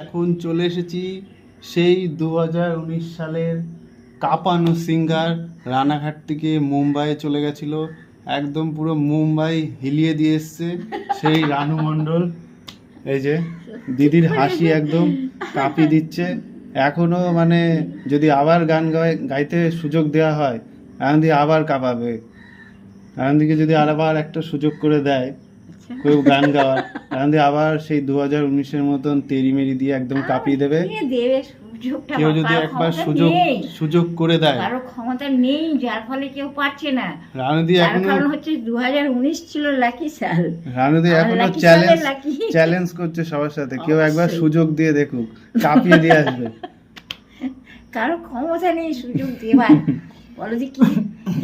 এখন চলে এসেছি সেই দু হাজার উনিশ সালের কাঁপানো সিঙ্গার রানাঘাট থেকে মুম্বাইয়ে চলে গেছিল। একদম পুরো মুম্বাই হিলিয়ে দিয়ে এসছে সেই রানু মণ্ডল। এই যে, দিদির হাসি একদম কাঁপি দিচ্ছে। এখনও মানে যদি আবার গান গাইতে সুযোগ দেওয়া হয়, আনন্দি আবার কাঁপাবে। আনন্দিকে যদি আবার একটা সুযোগ করে দেয় কেউ গান গাওয়ার আবার সেই দু হাজার উনিশের মতন তেরি মেরি দিয়ে একদম কাঁপিয়ে দেবে। কেউ যদি একবার সুযোগ সুযোগ করে দেয়। কারও ক্ষমতা নেই যার ফলে কেউ পারছে না। রানুদি এখনও হচ্ছে দু ছিল লাকি সাল। রানুদি এখনও চ্যালেঞ্জ চ্যালেঞ্জ করছে সবার সাথে। কেউ একবার সুযোগ দিয়ে দেখুক কাঁপিয়ে দিয়ে আসবে। কারও ক্ষমতা নেই সুযোগ দেবার। বলো যে কি?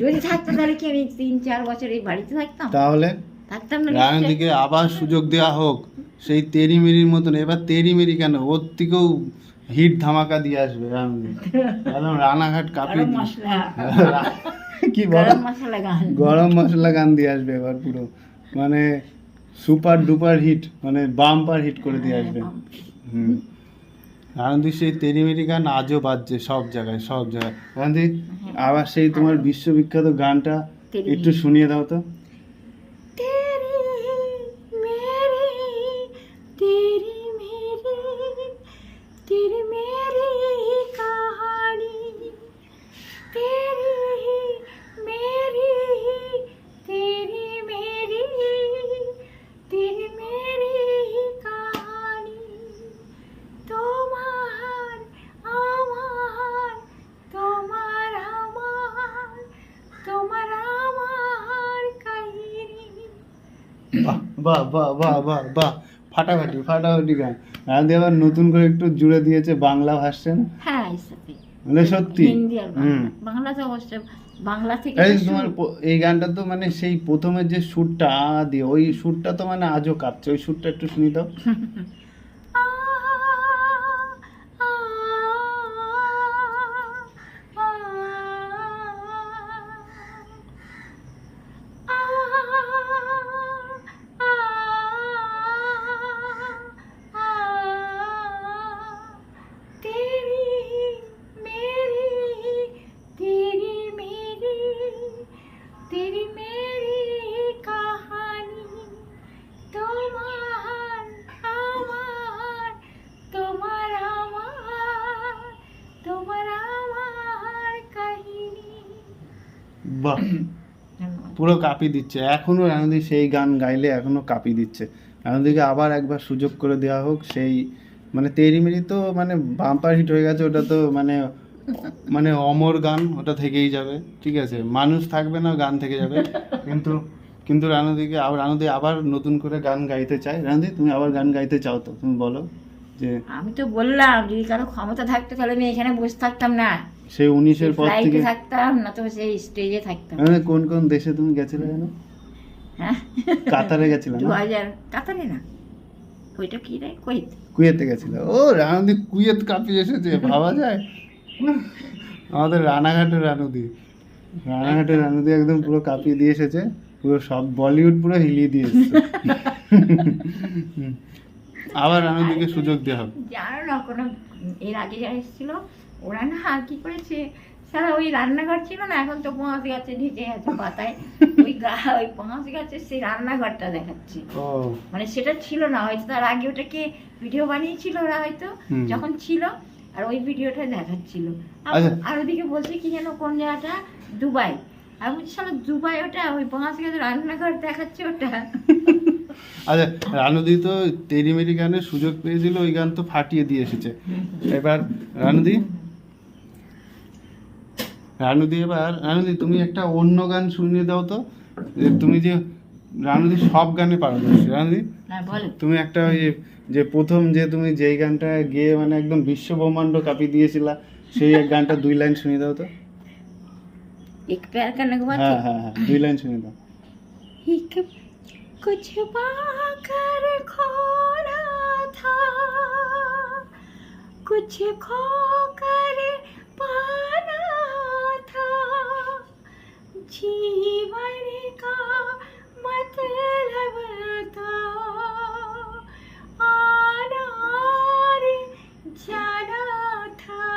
যদি থাকতো তাহলে কি আমি তিন চার বছর এই বাড়িতে থাকতাম? তাহলে? না আবার সুযোগ দেওয়া হোক সেই তেরি মেরির মতন এবার তেরি মেরি কেন? ওর থেকেও হিট ধামাকা দিয়ে আসবে একদম রানাঘাট কাঁপিয়ে গরম দিয়ে- মশলা। কি গরম মশলা গান। গরম মশলা গান দিয়ে আসবে এবার পুরো। মানে সুপার ডুপার হিট মানে বাম্পার হিট করে দিয়ে আসবে। হুম। আনন্দি সেই তেরিমেরি গান আজও বাজছে সব জায়গায় সব জায়গায়। আনন্দি আবার সেই তোমার বিশ্ববিখ্যাত গানটা একটু শুনিয়ে দাও তো। বাহ বাহ বাহ বাহ বাহ। ফাটাফাটি ফাটাফাটি গান। আনন্দি আবার নতুন করে একটু জুড়ে দিয়েছে বাংলা ভার্সন হ্যাঁ মানে সত্যি। বাংলা। তো অবশ্যই বাংলা থেকে এই তোমার এই গানটা তো মানে সেই প্রথমের যে সুরটা দিয়ে ওই সুরটা তো মানে আজও কাঁপছে। ওই সুরটা একটু শুনি দাও। বাহ। পুরো কাঁপি দিচ্ছে। এখনও রানুদি সেই গান গাইলে এখনও কাঁপি দিচ্ছে। রানুদিকে আবার একবার সুযোগ করে দেওয়া হোক সেই মানে তেরিমেরি তো মানে বাম্পার হিট হয়ে গেছে ওটা তো মানে মানে অমর গান ওটা থেকেই যাবে ঠিক আছে? মানুষ থাকবে না গান থেকে যাবে। কিন্তু কিন্তু রানুদিকে আবার রানুদি আবার নতুন করে গান গাইতে চায়। রানুদি তুমি আবার গান গাইতে চাও তো তুমি বলো। যে আমি তো বললাম যদি কারও ক্ষমতা থাকতো তাহলে আমি এখানে বসে থাকতাম না। সেই উনিশের পর থেকে থাকতাম না তো সেই স্টেজে থাকতাম। মানে কোন কোন দেশে তুমি গেছিলে জানো? হ্যাঁ? কাতারে গেছিলে দু হাজার কাতারে না। ওইটা কি রে? কুয়েত। কুয়েতে গেছিল। ও রানুদি কুয়েত কাঁপিয়ে এসেছে ভাবা যায়? আমাদের রানাঘাটের রানুদি। রানাঘাটের রানুদি একদম পুরো কাঁপিয়ে দিয়ে এসেছে পুরো সব বলিউড পুরো হিলিয়ে দিয়ে এসেছে। আবার রানুদিকে সুযোগ দেওয়া হবে। জানো না কোনো এর আগে যারা এসেছিল ওরা না কি করেছে? সারা ওই রান্নাঘর ছিল না এখন তো পাঁচ গাছে ঢেকে আছে পাতায়। ওই গা- ওই পাঁচ গাছের সেই রান্নাঘরটা দেখাচ্ছে। ও। মানে সেটা ছিল না হয়তো তার আগে ওটাকে ভিডিও বানিয়েছিল ওরা হয়তো যখন ছিল আর ওই ভিডিওটা দেখাচ্ছিল। আর- আচ্ছা। ওদিকে বলছে কি যেন কোন জায়গাটা? দুবাই। আর বলছি সালা দুবাই ওটা? ওই পাঁচ গাছের রান্নাঘর দেখাচ্ছে ওটা? আচ্ছা রানুদি তো টেরিমেরি গানের সুযোগ পেয়েছিল ওই গান তো ফাটিয়ে দিয়ে এসেছে। এবার রানুদি? রানুদি এবার রানুদি তুমি একটা অন্য গান শুনিয়ে দাও তো তুমি যে রানুদি সব গানে পারদর্শী। রানুদি? তুমি একটা ওই যে প্রথম যে তুমি যেই গানটা গিয়ে মানে একদম বিশ্ব ব্রহ্মাণ্ড কাঁপিয়ে দিয়েছিল সেই এক গানটা দুই লাইন শুনিয়ে দাও তো। হ্যাঁ হ্যাঁ হ্যাঁ দুই লাইন শুনিয়ে দাও। कुछ पाकर खोना था। कुछ खो कर पाना था। जीवन का मतलब था। आना जाना था।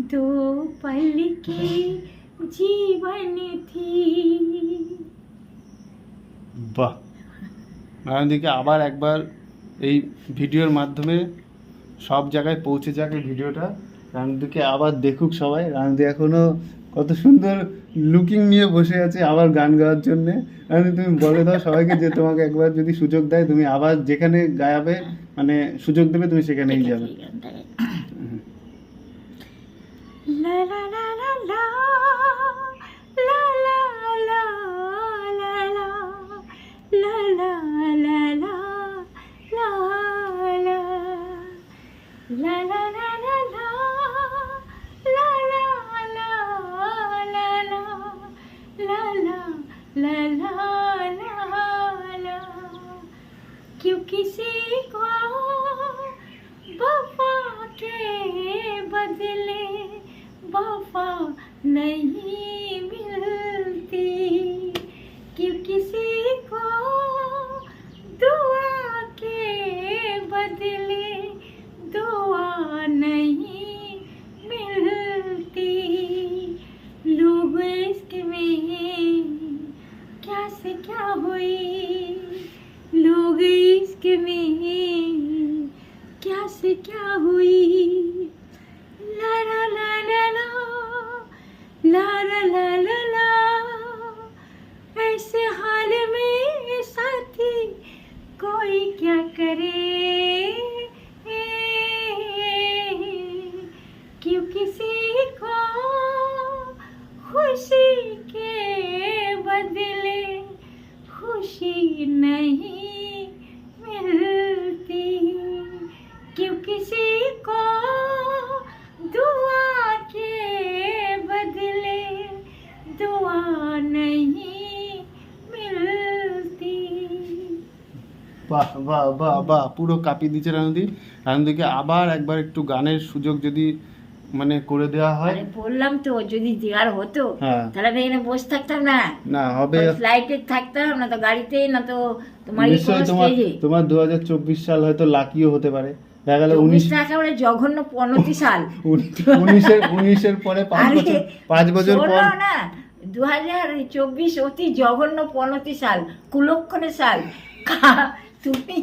दो पल की जीवन थी। বাহ রানুদিকে আবার একবার এই ভিডিওর মাধ্যমে সব জায়গায় পৌঁছে যাক এই ভিডিওটা। রানুদিকে আবার দেখুক সবাই। রানুদি এখনও কত সুন্দর লুকিং নিয়ে বসে আছে আবার গান গাওয়ার জন্যে। রানুদি তুমি বলে দাও সবাইকে যে তোমাকে একবার যদি সুযোগ দেয় তুমি আবার যেখানে গায়াবে মানে সুযোগ দেবে তুমি সেখানেই যাবে। লা ला ला la क्यों किसी को के बदले नहीं लोग इश्क में। क्या से क्या हुई? ला। ला ला ला ला ला। ऐसे हाल में साथी कोई क्या करे? বাহ বাহ বাহ বাহ পুরো কাঁপিয়ে দিচ্ছে রানুদি। রানুদিকে আবার একবার একটু গানের সুযোগ যদি মানে করে দেওয়া হয়। বললাম তো যদি দেওয়ার হতো হ্যাঁ। তাহলে আমি এখানে বসে থাকতাম না। না হবে। ফ্লাইটে থাকতাম না তো গাড়িতে না তো তোমার তোমার তোমার দু হাজার চব্বিশ সাল হয়তো লাকিও হতে পারে। দেখা গেল উনিশ একেবারে জঘন্য পনেরোটি সাল। উনিশের উনিশের পরে পাঁচ বছর পাঁচ বছর পর না দু হাজার চব্বিশ অতি জঘন্য পনেরোটি সাল কুলক্ষণের সাল। তুমি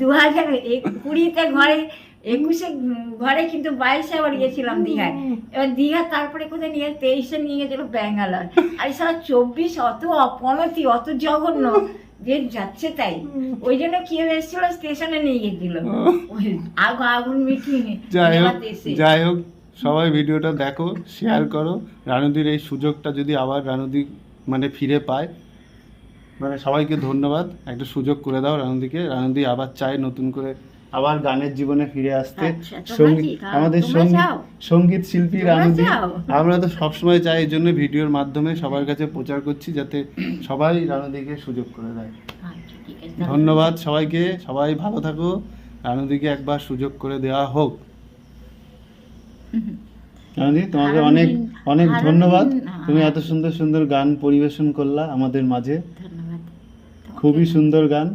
দু হাজার কুড়িতে ঘরে একুশে ঘরে কিন্তু বাইশে আবার গিয়েছিলাম দীঘায়। এবার দীঘা তারপরে কোথায় নিয়ে তেইশে নিয়ে গেছিল ব্যাঙ্গালোর। আর সারা চব্বিশ অত অপনতি অত জঘন্য। যে যাচ্ছে তাই। ওই জন্য কি এসেছিল স্টেশনে নিয়ে গেছিল। আগুন মিটিং যাই হোক যাই হোক সবাই ভিডিওটা দেখো শেয়ার করো। রানুদির এই সুযোগটা যদি আবার রানুদি মানে ফিরে পায় মানে সবাইকে ধন্যবাদ। একটা সুযোগ করে দাও রানুদিকে। রানুদি আবার চায় নতুন করে আবার গানের জীবনে ফিরে আসতে। আচ্ছা, আমাদের সংগীত শিল্পী তোমরা রানুদি। আমরা তো সবসময় চাই এই জন্য ভিডিওর মাধ্যমে সবার কাছে প্রচার করছি যাতে সবাই রানুদিকে সুযোগ করে দেয়। আচ্ছা। ধন্যবাদ সবাইকে। সবাই ভালো থাকো। রানুদিকে একবার সুযোগ করে দেওয়া হোক। রানুদি তোমাকে অনেক অনেক ধন্যবাদ। তুমি হ্যাঁ। এত সুন্দর সুন্দর গান পরিবেশন করলা আমাদের মাঝে। খুবই সুন্দর গান।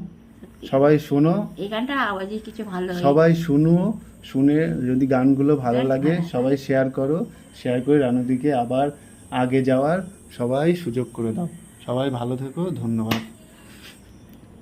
সবাই শোনো। এই গানটা আওয়াজে কিছু ভালো সবাই শুনো শুনে যদি গানগুলো ভালো লাগে। সবাই শেয়ার করো। শেয়ার করে রানুদিকে আবার আগে যাওয়ার সবাই সুযোগ করে দাও। সবাই ভালো থেকো ধন্যবাদ।